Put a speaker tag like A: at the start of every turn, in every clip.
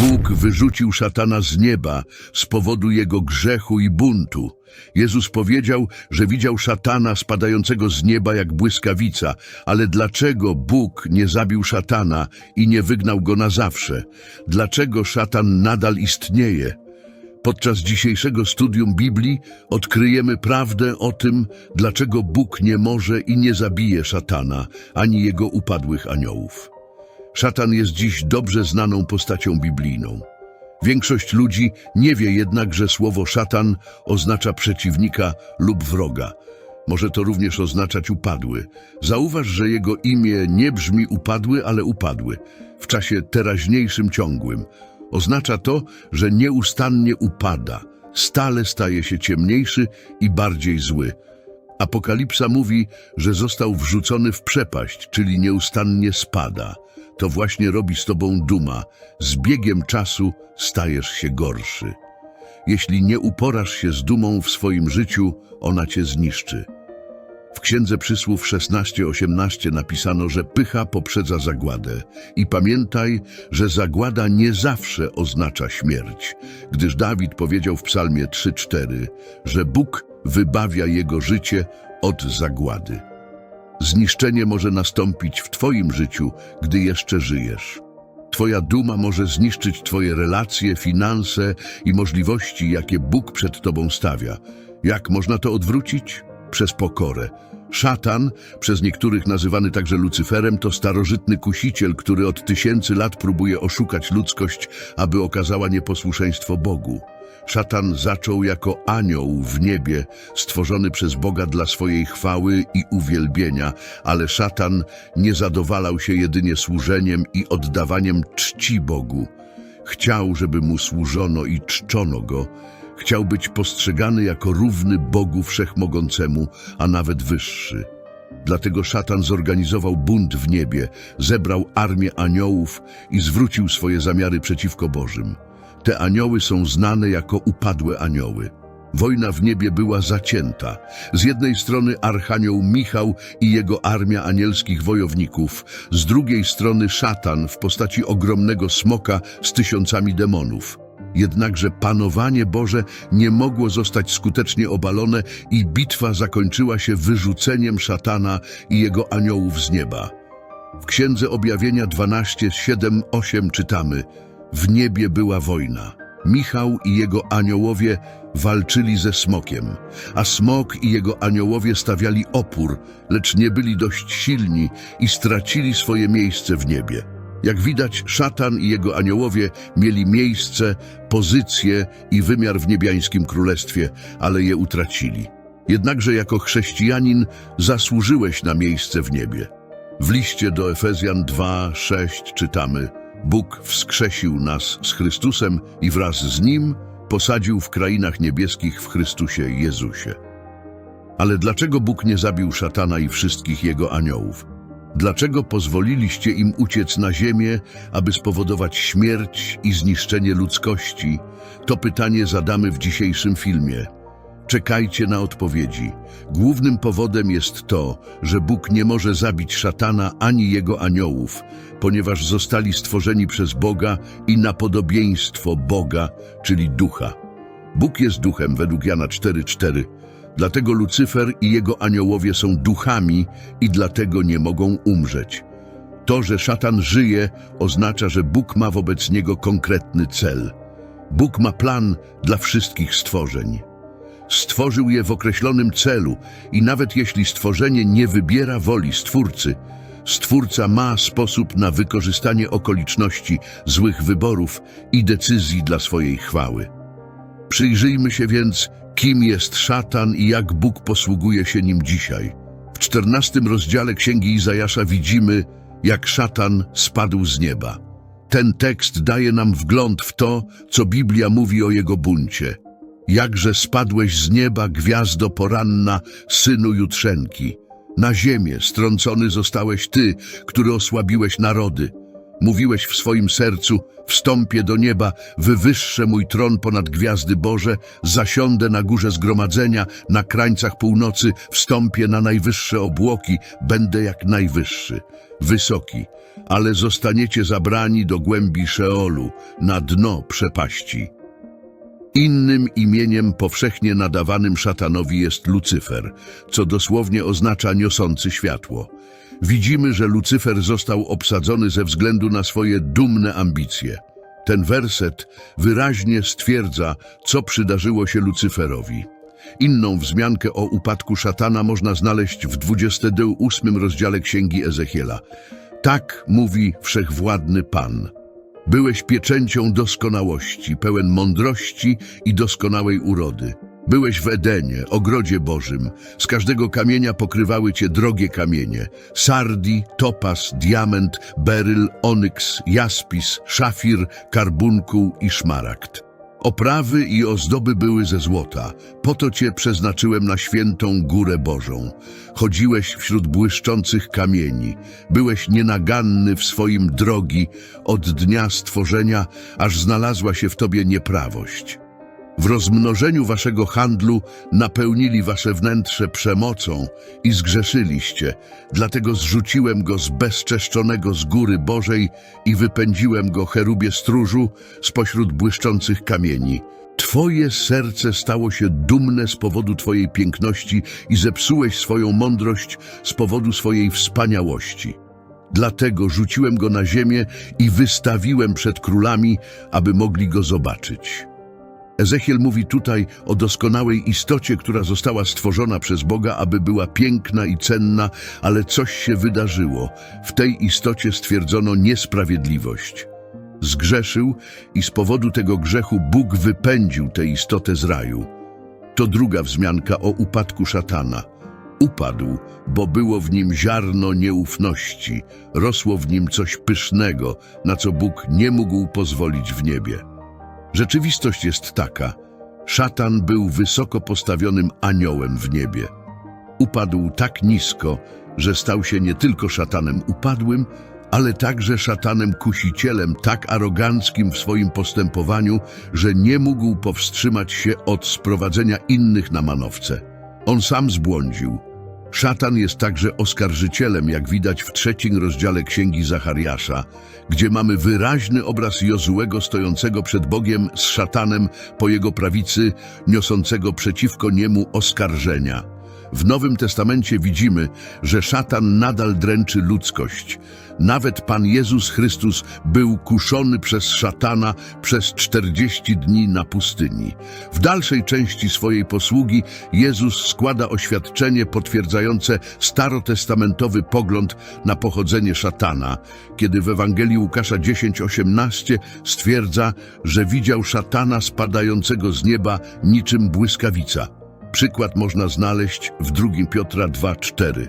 A: Bóg wyrzucił szatana z nieba z powodu jego grzechu i buntu. Jezus powiedział, że widział szatana spadającego z nieba jak błyskawica, ale dlaczego Bóg nie zabił szatana i nie wygnał go na zawsze? Dlaczego szatan nadal istnieje? Podczas dzisiejszego studium Biblii odkryjemy prawdę o tym, dlaczego Bóg nie może i nie zabije szatana, ani jego upadłych aniołów. Szatan jest dziś dobrze znaną postacią biblijną. Większość ludzi nie wie jednak, że słowo szatan oznacza przeciwnika lub wroga. Może to również oznaczać upadły. Zauważ, że jego imię nie brzmi upadły, ale upadły, w czasie teraźniejszym ciągłym. Oznacza to, że nieustannie upada, stale staje się ciemniejszy i bardziej zły. Apokalipsa mówi, że został wrzucony w przepaść, czyli nieustannie spada. To właśnie robi z tobą duma. Z biegiem czasu stajesz się gorszy. Jeśli nie uporasz się z dumą w swoim życiu, ona cię zniszczy. W Księdze Przysłów 16:18 napisano, że pycha poprzedza zagładę. I pamiętaj, że zagłada nie zawsze oznacza śmierć, gdyż Dawid powiedział w Psalmie 3:4, że Bóg wybawia jego życie od zagłady. Zniszczenie może nastąpić w Twoim życiu, gdy jeszcze żyjesz. Twoja duma może zniszczyć Twoje relacje, finanse i możliwości, jakie Bóg przed Tobą stawia. Jak można to odwrócić? Przez pokorę. Szatan, przez niektórych nazywany także Lucyferem, to starożytny kusiciel, który od tysięcy lat próbuje oszukać ludzkość, aby okazała nieposłuszeństwo Bogu. Szatan zaczął jako anioł w niebie, stworzony przez Boga dla swojej chwały i uwielbienia, ale szatan nie zadowalał się jedynie służeniem i oddawaniem czci Bogu. Chciał, żeby mu służono i czczono go. Chciał być postrzegany jako równy Bogu Wszechmogącemu, a nawet wyższy. Dlatego szatan zorganizował bunt w niebie, zebrał armię aniołów i zwrócił swoje zamiary przeciwko Bożym. Te anioły są znane jako upadłe anioły. Wojna w niebie była zacięta. Z jednej strony archanioł Michał i jego armia anielskich wojowników, z drugiej strony szatan w postaci ogromnego smoka z tysiącami demonów. Jednakże panowanie Boże nie mogło zostać skutecznie obalone i bitwa zakończyła się wyrzuceniem szatana i jego aniołów z nieba. W Księdze Objawienia 12, 7, 8 czytamy W niebie była wojna. Michał i jego aniołowie walczyli ze smokiem, a smok i jego aniołowie stawiali opór, lecz nie byli dość silni i stracili swoje miejsce w niebie. Jak widać, szatan i jego aniołowie mieli miejsce, pozycję i wymiar w niebiańskim królestwie, ale je utracili. Jednakże jako chrześcijanin zasłużyłeś na miejsce w niebie. W liście do Efezjan 2:6 czytamy: Bóg wskrzesił nas z Chrystusem i wraz z nim posadził w krainach niebieskich w Chrystusie Jezusie. Ale dlaczego Bóg nie zabił szatana i wszystkich jego aniołów? Dlaczego pozwoliliście im uciec na ziemię, aby spowodować śmierć i zniszczenie ludzkości? To pytanie zadamy w dzisiejszym filmie. Czekajcie na odpowiedzi. Głównym powodem jest to, że Bóg nie może zabić szatana ani jego aniołów, ponieważ zostali stworzeni przez Boga i na podobieństwo Boga, czyli Ducha. Bóg jest duchem według Jana 4:4. Dlatego Lucyfer i jego aniołowie są duchami i dlatego nie mogą umrzeć. To, że szatan żyje, oznacza, że Bóg ma wobec niego konkretny cel. Bóg ma plan dla wszystkich stworzeń. Stworzył je w określonym celu i nawet jeśli stworzenie nie wybiera woli Stwórcy, Stwórca ma sposób na wykorzystanie okoliczności, złych wyborów i decyzji dla swojej chwały. Przyjrzyjmy się więc, kim jest szatan i jak Bóg posługuje się nim dzisiaj. W czternastym rozdziale Księgi Izajasza widzimy, jak szatan spadł z nieba. Ten tekst daje nam wgląd w to, co Biblia mówi o jego buncie. Jakże spadłeś z nieba, gwiazdo poranna, synu jutrzenki. Na ziemię strącony zostałeś ty, który osłabiłeś narody. Mówiłeś w swoim sercu, wstąpię do nieba, wywyższę mój tron ponad gwiazdy Boże, zasiądę na górze zgromadzenia, na krańcach północy, wstąpię na najwyższe obłoki, będę jak najwyższy, wysoki, ale zostaniecie zabrani do głębi Szeolu, na dno przepaści. Innym imieniem powszechnie nadawanym szatanowi jest Lucyfer, co dosłownie oznacza niosący światło. Widzimy, że Lucyfer został obsadzony ze względu na swoje dumne ambicje. Ten werset wyraźnie stwierdza, co przydarzyło się Lucyferowi. Inną wzmiankę o upadku szatana można znaleźć w 28 rozdziale Księgi Ezechiela. Tak mówi wszechwładny Pan. Byłeś pieczęcią doskonałości, pełen mądrości i doskonałej urody. Byłeś w Edenie, ogrodzie Bożym. Z każdego kamienia pokrywały cię drogie kamienie. Sardi, topas, diament, beryl, onyks, jaspis, szafir, karbunkuł i szmaragd. Oprawy i ozdoby były ze złota. Po to cię przeznaczyłem na świętą górę Bożą. Chodziłeś wśród błyszczących kamieni. Byłeś nienaganny w swoim drogi od dnia stworzenia, aż znalazła się w tobie nieprawość. W rozmnożeniu waszego handlu napełnili wasze wnętrze przemocą i zgrzeszyliście, dlatego zrzuciłem go z bezczeszczonego z góry Bożej i wypędziłem go cherubie stróżu spośród błyszczących kamieni. Twoje serce stało się dumne z powodu Twojej piękności i zepsułeś swoją mądrość z powodu swojej wspaniałości. Dlatego rzuciłem go na ziemię i wystawiłem przed królami, aby mogli go zobaczyć. Ezechiel mówi tutaj o doskonałej istocie, która została stworzona przez Boga, aby była piękna i cenna, ale coś się wydarzyło. W tej istocie stwierdzono niesprawiedliwość. Zgrzeszył i z powodu tego grzechu Bóg wypędził tę istotę z raju. To druga wzmianka o upadku szatana. Upadł, bo było w nim ziarno nieufności, rosło w nim coś pysznego, na co Bóg nie mógł pozwolić w niebie. Rzeczywistość jest taka. Szatan był wysoko postawionym aniołem w niebie. Upadł tak nisko, że stał się nie tylko szatanem upadłym, ale także szatanem kusicielem tak aroganckim w swoim postępowaniu, że nie mógł powstrzymać się od sprowadzenia innych na manowce. On sam zbłądził. Szatan jest także oskarżycielem, jak widać w trzecim rozdziale Księgi Zachariasza, gdzie mamy wyraźny obraz Jozułego stojącego przed Bogiem z szatanem po jego prawicy, niosącego przeciwko niemu oskarżenia. W Nowym Testamencie widzimy, że szatan nadal dręczy ludzkość. Nawet Pan Jezus Chrystus był kuszony przez szatana przez 40 dni na pustyni. W dalszej części swojej posługi Jezus składa oświadczenie potwierdzające starotestamentowy pogląd na pochodzenie szatana, kiedy w Ewangelii Łukasza 10:18 stwierdza, że widział szatana spadającego z nieba niczym błyskawica. Przykład można znaleźć w 2 Piotra 2:4.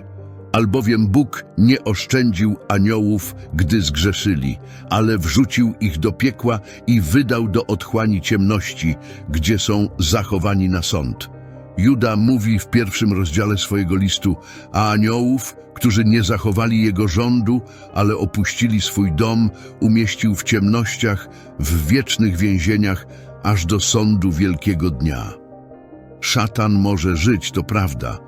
A: Albowiem Bóg nie oszczędził aniołów, gdy zgrzeszyli, ale wrzucił ich do piekła i wydał do otchłani ciemności, gdzie są zachowani na sąd. Juda mówi w pierwszym rozdziale swojego listu, a aniołów, którzy nie zachowali jego rządu, ale opuścili swój dom, umieścił w ciemnościach, w wiecznych więzieniach, aż do sądu wielkiego dnia. Szatan może żyć, to prawda,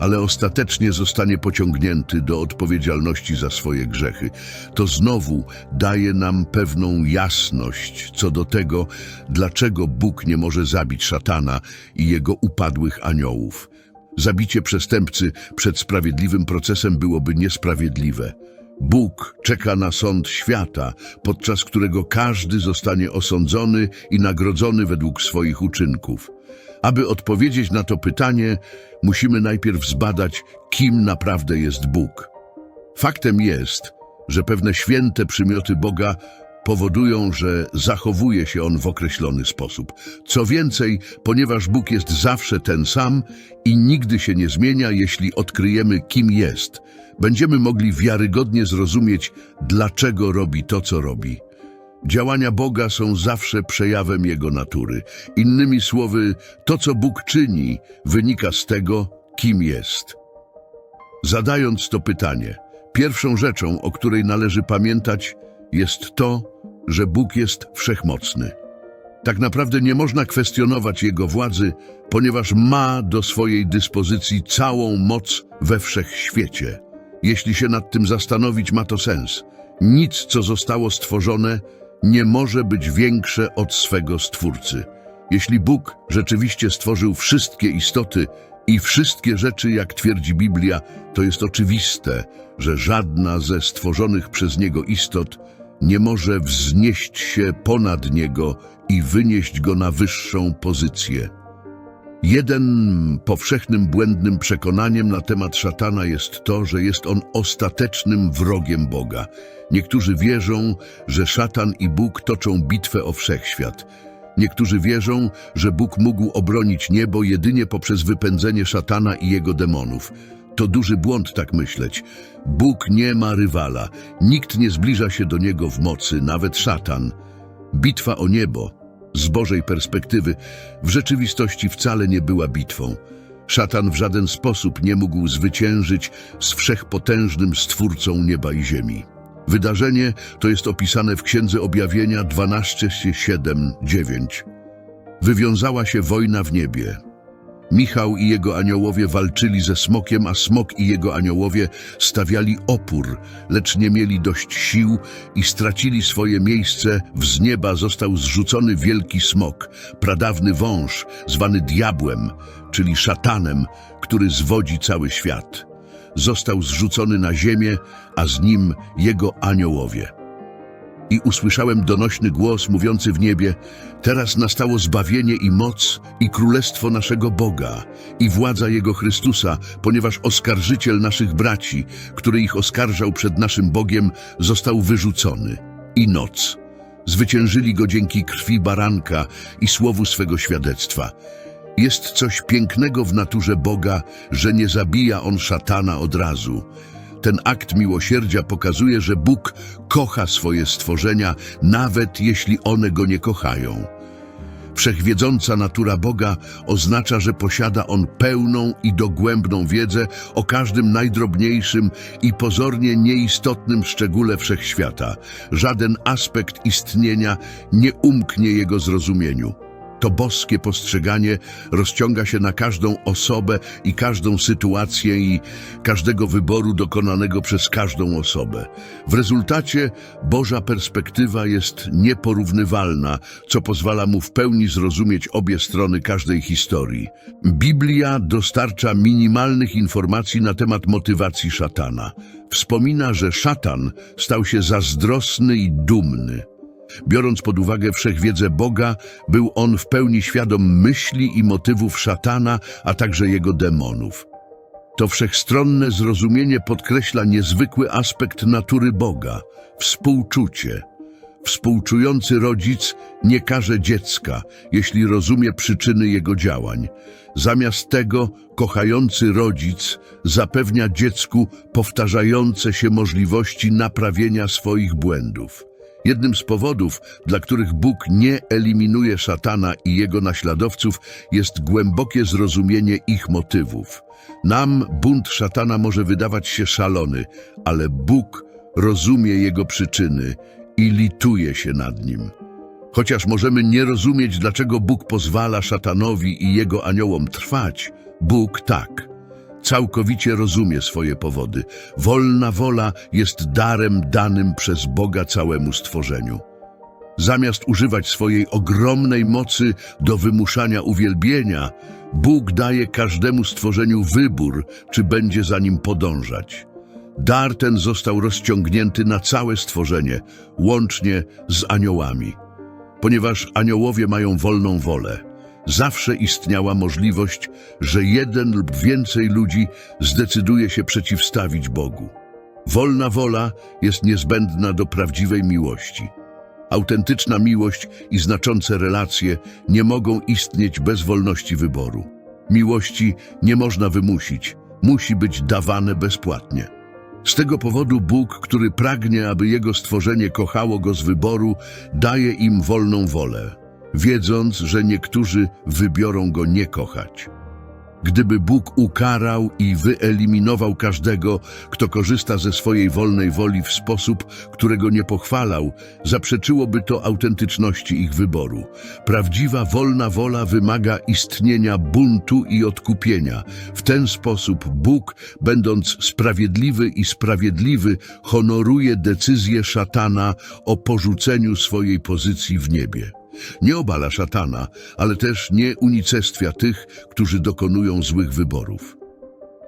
A: ale ostatecznie zostanie pociągnięty do odpowiedzialności za swoje grzechy. To znowu daje nam pewną jasność co do tego, dlaczego Bóg nie może zabić szatana i jego upadłych aniołów. Zabicie przestępcy przed sprawiedliwym procesem byłoby niesprawiedliwe. Bóg czeka na sąd świata, podczas którego każdy zostanie osądzony i nagrodzony według swoich uczynków. Aby odpowiedzieć na to pytanie, musimy najpierw zbadać, kim naprawdę jest Bóg. Faktem jest, że pewne święte przymioty Boga powodują, że zachowuje się On w określony sposób. Co więcej, ponieważ Bóg jest zawsze ten sam i nigdy się nie zmienia, jeśli odkryjemy, kim jest, będziemy mogli wiarygodnie zrozumieć, dlaczego robi to, co robi. Działania Boga są zawsze przejawem Jego natury. Innymi słowy, to co Bóg czyni, wynika z tego, kim jest. Zadając to pytanie, pierwszą rzeczą, o której należy pamiętać, jest to, że Bóg jest wszechmocny. Tak naprawdę nie można kwestionować Jego władzy, ponieważ ma do swojej dyspozycji całą moc we wszechświecie. Jeśli się nad tym zastanowić, ma to sens. Nic, co zostało stworzone, nie może być większe od swego Stwórcy. Jeśli Bóg rzeczywiście stworzył wszystkie istoty i wszystkie rzeczy, jak twierdzi Biblia, to jest oczywiste, że żadna ze stworzonych przez Niego istot nie może wznieść się ponad Niego i wynieść Go na wyższą pozycję. Jeden powszechnym błędnym przekonaniem na temat szatana jest to, że jest on ostatecznym wrogiem Boga. Niektórzy wierzą, że szatan i Bóg toczą bitwę o wszechświat. Niektórzy wierzą, że Bóg mógł obronić niebo jedynie poprzez wypędzenie szatana i jego demonów. To duży błąd tak myśleć. Bóg nie ma rywala, nikt nie zbliża się do niego w mocy, nawet szatan. Bitwa o niebo, z Bożej perspektywy, w rzeczywistości wcale nie była bitwą. Szatan w żaden sposób nie mógł zwyciężyć z wszechpotężnym Stwórcą nieba i ziemi. Wydarzenie to jest opisane w Księdze Objawienia 12, 7, 9. Wywiązała się wojna w niebie. Michał i jego aniołowie walczyli ze smokiem, a smok i jego aniołowie stawiali opór, lecz nie mieli dość sił i stracili swoje miejsce. Z nieba został zrzucony wielki smok, pradawny wąż, zwany diabłem, czyli szatanem, który zwodzi cały świat. Został zrzucony na ziemię, a z nim jego aniołowie. I usłyszałem donośny głos mówiący w niebie, teraz nastało zbawienie i moc i królestwo naszego Boga i władza Jego Chrystusa, ponieważ oskarżyciel naszych braci, który ich oskarżał przed naszym Bogiem, został wyrzucony. I noc. Zwyciężyli go dzięki krwi baranka i słowu swego świadectwa. Jest coś pięknego w naturze Boga, że nie zabija On szatana od razu. Ten akt miłosierdzia pokazuje, że Bóg kocha swoje stworzenia, nawet jeśli one Go nie kochają. Wszechwiedząca natura Boga oznacza, że posiada On pełną i dogłębną wiedzę o każdym najdrobniejszym i pozornie nieistotnym szczególe wszechświata. Żaden aspekt istnienia nie umknie Jego zrozumieniu. To boskie postrzeganie rozciąga się na każdą osobę i każdą sytuację i każdego wyboru dokonanego przez każdą osobę. W rezultacie Boża perspektywa jest nieporównywalna, co pozwala mu w pełni zrozumieć obie strony każdej historii. Biblia dostarcza minimalnych informacji na temat motywacji szatana. Wspomina, że szatan stał się zazdrosny i dumny. Biorąc pod uwagę wszechwiedzę Boga, był on w pełni świadom myśli i motywów szatana, a także jego demonów. To wszechstronne zrozumienie podkreśla niezwykły aspekt natury Boga współczucie. Współczujący rodzic nie karze dziecka, jeśli rozumie przyczyny jego działań. Zamiast tego kochający rodzic zapewnia dziecku powtarzające się możliwości naprawienia swoich błędów. Jednym z powodów, dla których Bóg nie eliminuje szatana i jego naśladowców, jest głębokie zrozumienie ich motywów. Nam bunt szatana może wydawać się szalony, ale Bóg rozumie jego przyczyny i lituje się nad nim. Chociaż możemy nie rozumieć, dlaczego Bóg pozwala szatanowi i jego aniołom trwać, Bóg tak. Całkowicie rozumie swoje powody. Wolna wola jest darem danym przez Boga całemu stworzeniu. Zamiast używać swojej ogromnej mocy do wymuszania uwielbienia, Bóg daje każdemu stworzeniu wybór, czy będzie za nim podążać. Dar ten został rozciągnięty na całe stworzenie, łącznie z aniołami. Ponieważ aniołowie mają wolną wolę, zawsze istniała możliwość, że jeden lub więcej ludzi zdecyduje się przeciwstawić Bogu. Wolna wola jest niezbędna do prawdziwej miłości. Autentyczna miłość i znaczące relacje nie mogą istnieć bez wolności wyboru. Miłości nie można wymusić, musi być dawane bezpłatnie. Z tego powodu Bóg, który pragnie, aby Jego stworzenie kochało Go z wyboru, daje im wolną wolę, wiedząc, że niektórzy wybiorą Go nie kochać. Gdyby Bóg ukarał i wyeliminował każdego, kto korzysta ze swojej wolnej woli w sposób, którego nie pochwalał, zaprzeczyłoby to autentyczności ich wyboru. Prawdziwa wolna wola wymaga istnienia buntu i odkupienia. W ten sposób Bóg, będąc sprawiedliwy i sprawiedliwy, honoruje decyzję szatana o porzuceniu swojej pozycji w niebie. Nie obala szatana, ale też nie unicestwia tych, którzy dokonują złych wyborów.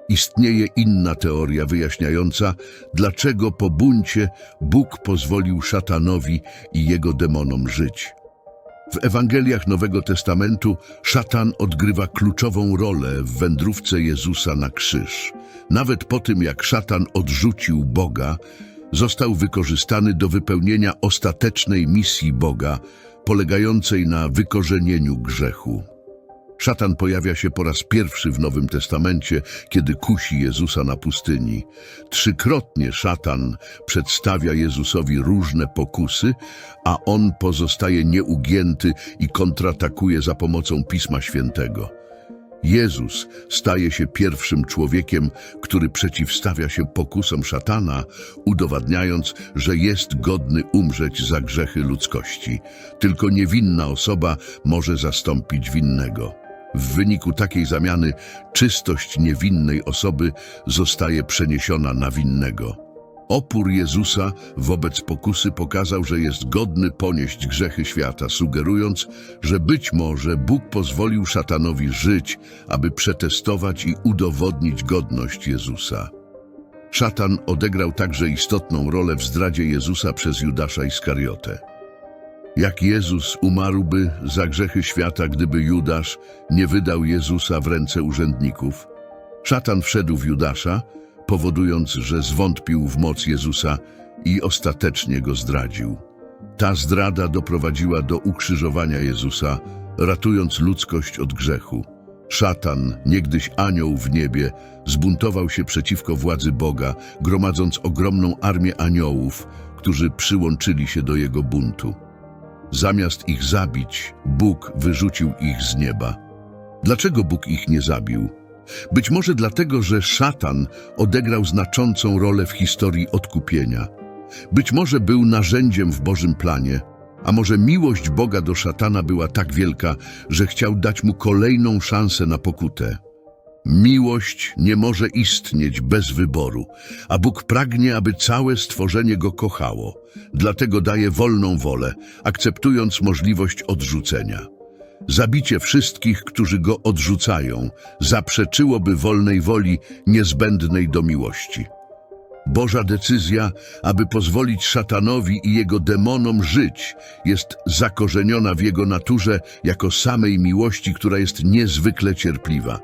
A: Istnieje inna teoria wyjaśniająca, dlaczego po buncie Bóg pozwolił szatanowi i jego demonom żyć. W Ewangeliach Nowego Testamentu szatan odgrywa kluczową rolę w wędrówce Jezusa na krzyż. Nawet po tym, jak szatan odrzucił Boga, został wykorzystany do wypełnienia ostatecznej misji Boga, polegającej na wykorzenieniu grzechu. Szatan pojawia się po raz pierwszy w Nowym Testamencie, kiedy kusi Jezusa na pustyni. Trzykrotnie szatan przedstawia Jezusowi różne pokusy, a on pozostaje nieugięty i kontratakuje za pomocą Pisma Świętego. Jezus staje się pierwszym człowiekiem, który przeciwstawia się pokusom szatana, udowadniając, że jest godny umrzeć za grzechy ludzkości. Tylko niewinna osoba może zastąpić winnego. W wyniku takiej zamiany czystość niewinnej osoby zostaje przeniesiona na winnego. Opór Jezusa wobec pokusy pokazał, że jest godny ponieść grzechy świata, sugerując, że być może Bóg pozwolił szatanowi żyć, aby przetestować i udowodnić godność Jezusa. Szatan odegrał także istotną rolę w zdradzie Jezusa przez Judasza Iskariotę. Jak Jezus umarłby za grzechy świata, gdyby Judasz nie wydał Jezusa w ręce urzędników? Szatan wszedł w Judasza, powodując, że zwątpił w moc Jezusa i ostatecznie go zdradził. Ta zdrada doprowadziła do ukrzyżowania Jezusa, ratując ludzkość od grzechu. Szatan, niegdyś anioł w niebie, zbuntował się przeciwko władzy Boga, gromadząc ogromną armię aniołów, którzy przyłączyli się do jego buntu. Zamiast ich zabić, Bóg wyrzucił ich z nieba. Dlaczego Bóg ich nie zabił? Być może dlatego, że szatan odegrał znaczącą rolę w historii odkupienia. Być może był narzędziem w Bożym planie, a może miłość Boga do szatana była tak wielka, że chciał dać mu kolejną szansę na pokutę. Miłość nie może istnieć bez wyboru, a Bóg pragnie, aby całe stworzenie go kochało. Dlatego daje wolną wolę, akceptując możliwość odrzucenia. Zabicie wszystkich, którzy go odrzucają, zaprzeczyłoby wolnej woli niezbędnej do miłości. Boża decyzja, aby pozwolić szatanowi i jego demonom żyć, jest zakorzeniona w jego naturze jako samej miłości, która jest niezwykle cierpliwa.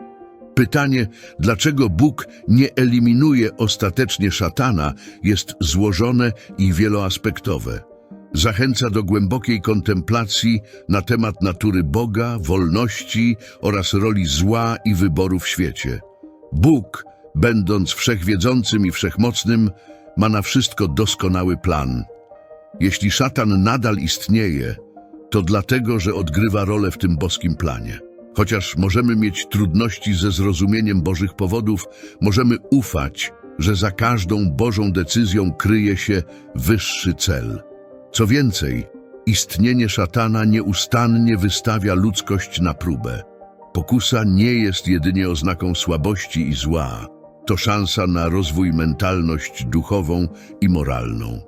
A: Pytanie, dlaczego Bóg nie eliminuje ostatecznie szatana, jest złożone i wieloaspektowe. Zachęca do głębokiej kontemplacji na temat natury Boga, wolności oraz roli zła i wyboru w świecie. Bóg, będąc wszechwiedzącym i wszechmocnym, ma na wszystko doskonały plan. Jeśli szatan nadal istnieje, to dlatego, że odgrywa rolę w tym boskim planie. Chociaż możemy mieć trudności ze zrozumieniem Bożych powodów, możemy ufać, że za każdą Bożą decyzją kryje się wyższy cel. Co więcej, istnienie szatana nieustannie wystawia ludzkość na próbę. Pokusa nie jest jedynie oznaką słabości i zła, to szansa na rozwój mentalność duchową i moralną.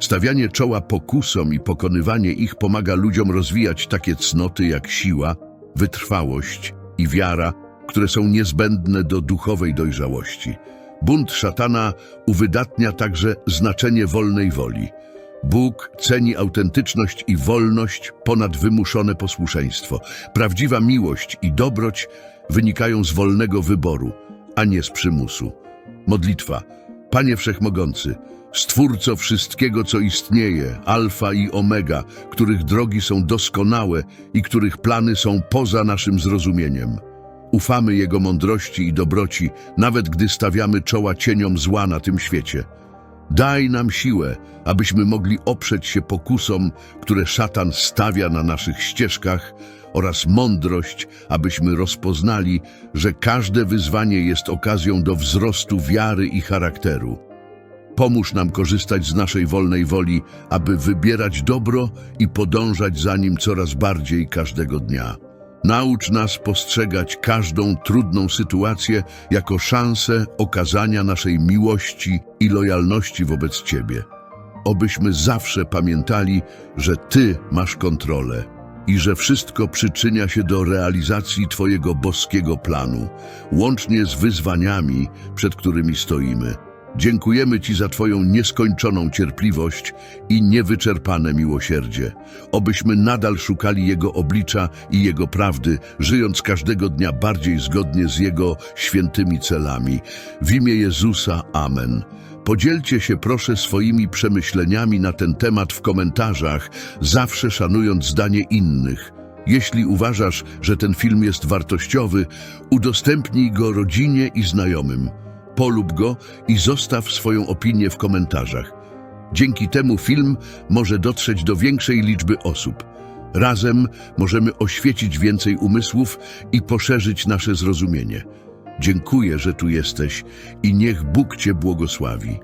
A: Stawianie czoła pokusom i pokonywanie ich pomaga ludziom rozwijać takie cnoty jak siła, wytrwałość i wiara, które są niezbędne do duchowej dojrzałości. Bunt szatana uwydatnia także znaczenie wolnej woli. Bóg ceni autentyczność i wolność ponad wymuszone posłuszeństwo. Prawdziwa miłość i dobroć wynikają z wolnego wyboru, a nie z przymusu. Modlitwa. Panie Wszechmogący, Stwórco wszystkiego, co istnieje, alfa i omega, których drogi są doskonałe i których plany są poza naszym zrozumieniem. Ufamy Jego mądrości i dobroci, nawet gdy stawiamy czoła cieniom zła na tym świecie. Daj nam siłę, abyśmy mogli oprzeć się pokusom, które szatan stawia na naszych ścieżkach, oraz mądrość, abyśmy rozpoznali, że każde wyzwanie jest okazją do wzrostu wiary i charakteru. Pomóż nam korzystać z naszej wolnej woli, aby wybierać dobro i podążać za nim coraz bardziej każdego dnia. Naucz nas postrzegać każdą trudną sytuację jako szansę okazania naszej miłości i lojalności wobec Ciebie. Obyśmy zawsze pamiętali, że Ty masz kontrolę i że wszystko przyczynia się do realizacji Twojego boskiego planu, łącznie z wyzwaniami, przed którymi stoimy. Dziękujemy Ci za Twoją nieskończoną cierpliwość i niewyczerpane miłosierdzie. Obyśmy nadal szukali Jego oblicza i Jego prawdy, żyjąc każdego dnia bardziej zgodnie z Jego świętymi celami. W imię Jezusa, Amen. Podzielcie się proszę swoimi przemyśleniami na ten temat w komentarzach, zawsze szanując zdanie innych. Jeśli uważasz, że ten film jest wartościowy, udostępnij go rodzinie i znajomym. Polub go i zostaw swoją opinię w komentarzach. Dzięki temu film może dotrzeć do większej liczby osób. Razem możemy oświecić więcej umysłów i poszerzyć nasze zrozumienie. Dziękuję, że tu jesteś i niech Bóg Cię błogosławi.